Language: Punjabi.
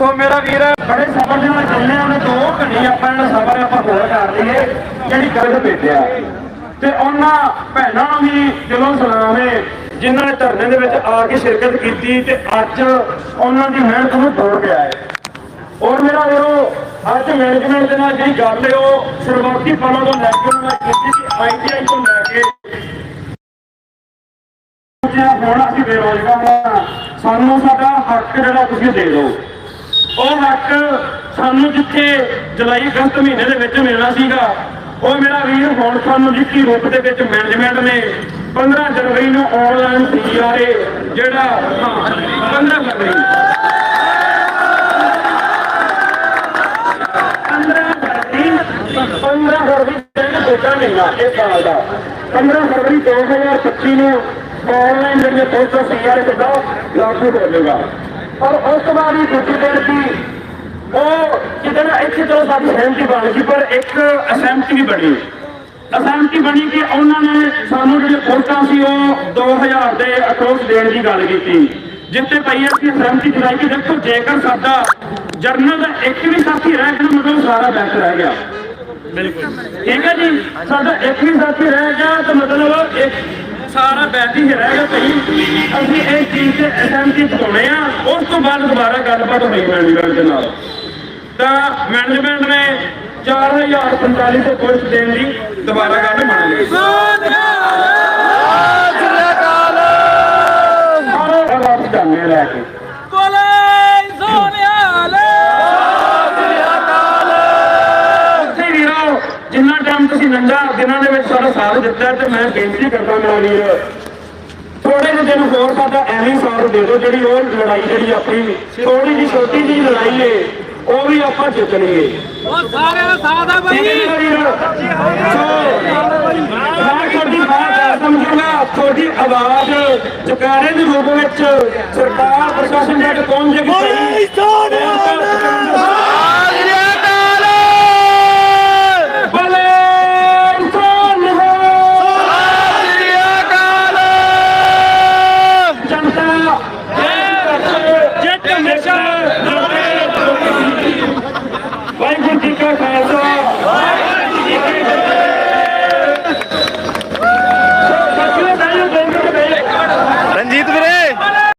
ਸੋ ਮੇਰਾ ਵੀਰ, ਬੜੇ ਸਬਰ ਦੇ ਨਾਲ ਚੱਲਨੇ ਉਹਨੇ ਦੋ ਘੰਟੇ ਆਪਾਂ ਜਿਹੜਾ ਸਬਰ ਆਪਾਂ ਹੋਰ ਕਰ ਲਈਏ, ਜਿਹੜੀ ਗੱਲ ਭੇਜਿਆ। ਤੇ ਉਹਨਾਂ ਭੈਣਾਂ ਨੂੰ ਵੀ ਦਿਲੋਂ ਸਲਾਮ ਜਿਨ੍ਹਾਂ ਨੇ ਧਰਨੇ ਦੇ ਵਿੱਚ ਆ ਕੇ ਸ਼ਿਰਕਤ ਕੀਤੀ ਤੇ ਅੱਜ ਉਹਨਾਂ ਦੀ ਮਿਹਨਤ ਨੂੰ ਤੋੜ ਗਿਆ ਹੈ ਔਰ ਮੇਰਾ ਵੀਰੋ, ਅੱਜ ਮੈਨੇਜਮੈਂਟ ਦੇ ਨਾਲ ਜਿਹੜੀ ਗੱਲ ਹੈ ਉਹ ਸ਼ੁਰੂਆਤੀ ਪਲਾਂ ਤੋਂ ਲੈ ਕੇ ਉਹਨਾਂ ਕੀਤੀ ਸੀ ਆਈਟੀਆਈ ਤੋਂ ਲੈ ਕੇ। ਜੇ ਹੁਣ ਅਸੀਂ ਬੇਰੋਜ਼ਗਾਰ ਹਾਂ ਸਾਨੂੰ ਸਾਡਾ ਹੱਕ ਜਿਹੜਾ ਤੁਸੀਂ ਦੇ ਦਿਓ। ਹੱਕ ਸਾਨੂੰ ਜਿੱਥੇ ਜੁਲਾਈ ਅਗਸਤ ਮਹੀਨੇ ਦੇ ਵਿੱਚ ਮਿਲਣਾ ਸੀਗਾ, ਉਹ ਮੇਰਾ ਵੀਰ ਹੁਣ ਸਾਨੂੰ ਲਿਖੀ ਰੂਪ ਦੇ ਵਿੱਚ ਮੈਨੇਜਮੈਂਟ ਨੇ 15 ਜਨਵਰੀ ਨੂੰ ਆਨਲਾਈਨ ਸੀਆਰਏ ਜਿਹੜਾ 15 ਫਰਵਰੀ 15 ਫਰਵਰੀ ਜਿਹੜਾ ਦੂਜਾ ਮਹੀਨਾ ਇਹ ਸਾਲ ਦਾ। 15 ਫਰਵਰੀ 2025 ਨੂੰ ਆਨਲਾਈਨ ਜਿਹੜੀਆਂ ਪੋਸਟਾਂ ਸੀਆਰਏ ਤੇ ਲਾਗੂ ਹੋ ਜਾਏਗਾ ਔਰ ਉਸ ਤੋਂ ਬਾਅਦ ਹੀ ਦੂਜੀ ਦਿਨ ਦੀ ਜਿਹਦੇ ਨਾਲ ਇੱਥੇ ਤੋਂ ਸਾਡੀ ਸਹਿਮਤੀ ਬਣ ਗਈ ਪਰ ਇੱਕ ਅਸਹਿਮਤੀ ਵੀ ਬਣੀ। ਅਸਹਿਮਤੀ ਬਣੀ ਕਿ ਉਹਨਾਂ ਨੇ ਸਾਨੂੰ ਜਿਹੜੇ ਪੋਸਟਾਂ ਸੀ ਉਹ 2000 ਦੇ ਅਕਰੋਸ ਦੇਣ ਦੀ ਗੱਲ ਕੀਤੀ। ਜਿੱਤੇ ਪਈ ਅਸੀਂ ਸਹਿਮਤੀ ਜੁਲਾਈ ਕਿ ਦੇਖੋ ਜੇਕਰ ਸਾਡਾ ਜਰਨਲ ਦਾ ਇੱਕ ਵੀ ਸਾਥੀ ਰਹਿ ਗਿਆ ਮਤਲਬ ਸਾਰਾ ਬੈਂਕ ਰਹਿ ਗਿਆ। ਬਿਲਕੁਲ। ਠੀਕ ਹੈ ਜੀ? ਸਾਡਾ ਇੱਕ ਵੀ ਸਾਥੀ ਰਹਿ ਗਿਆ ਤਾਂ ਮਤਲਬ ਇੱਕ ਸਾਰਾ ਬੈਂਕ ਹੀ ਰਹਿ ਗਿਆ ਭਾਈ। ਅਸੀਂ ਇਹ ਚੀਜ਼ ਤੇ ਅਸਹਿਮਤੀ ਪਾਉਣੇ ਆ। ਉਸ ਤੋਂ ਬਾਅਦ ਦੁਬਾਰਾ ਗੱਲਬਾਤ ਹੋਈ ਮੈਨੇਜਮੈਂਟ ਦੇ ਨਾਲ। ਤਾਂ ਮੈਨੇਜਮੈਂਟ ਨੇ 4045 ਤੋਂ ਪੁਲਿਸ ਦੇਣ ਦੀ ਦੁਬਾਰਾ ਗੱਲ ਮੰਨ ਲਈ। ਲੈ ਕੇ। ਸੋਨਿਆਲੇ। ਵੀਰੋ ਜਿੰਨਾ ਟਾਈਮ ਤੁਸੀਂ ਨੰਗਾ ਦਿਨਾਂ ਦੇ ਵਿੱਚ ਸਾਡਾ ਸਾਥ ਦਿੱਤਾ ਤੇ ਮੈਂ ਬੇਨਤੀ ਕਰਦਾ ਮੇਰਾ ਵੀਰ ਥੋੜੇ ਜਿਹੇ ਦਿਨ ਹੋਰ ਸਾਡਾ ਐਵੇਂ ਸਾਥ ਦੇ ਦਿਓ ਜਿਹੜੀ ਉਹ ਲੜਾਈ ਜਿਹੜੀ ਆਪਣੀ ਥੋੜੀ ਜਿਹੀ ਛੋਟੀ ਜਿਹੀ ਲੜਾਈ ਏ। ਉਹ ਵੀ ਆਪਾਂ ਜਿੱਤ ਲਈਏ। ਉਹ ਸਾਰਿਆਂ ਦਾ ਸਾਥ ਆ ਬਈ। ਤੁਹਾਡੀ ਆਵਾਜ਼ ਜਕਾਰੇ ਦੇ ਰੂਪ ਵਿੱਚ ਸਰਕਾਰ ਪ੍ਰਸ਼ਾਸਨ ਤੱਕ ਪਹੁੰਚ ਜਾਏਗੀ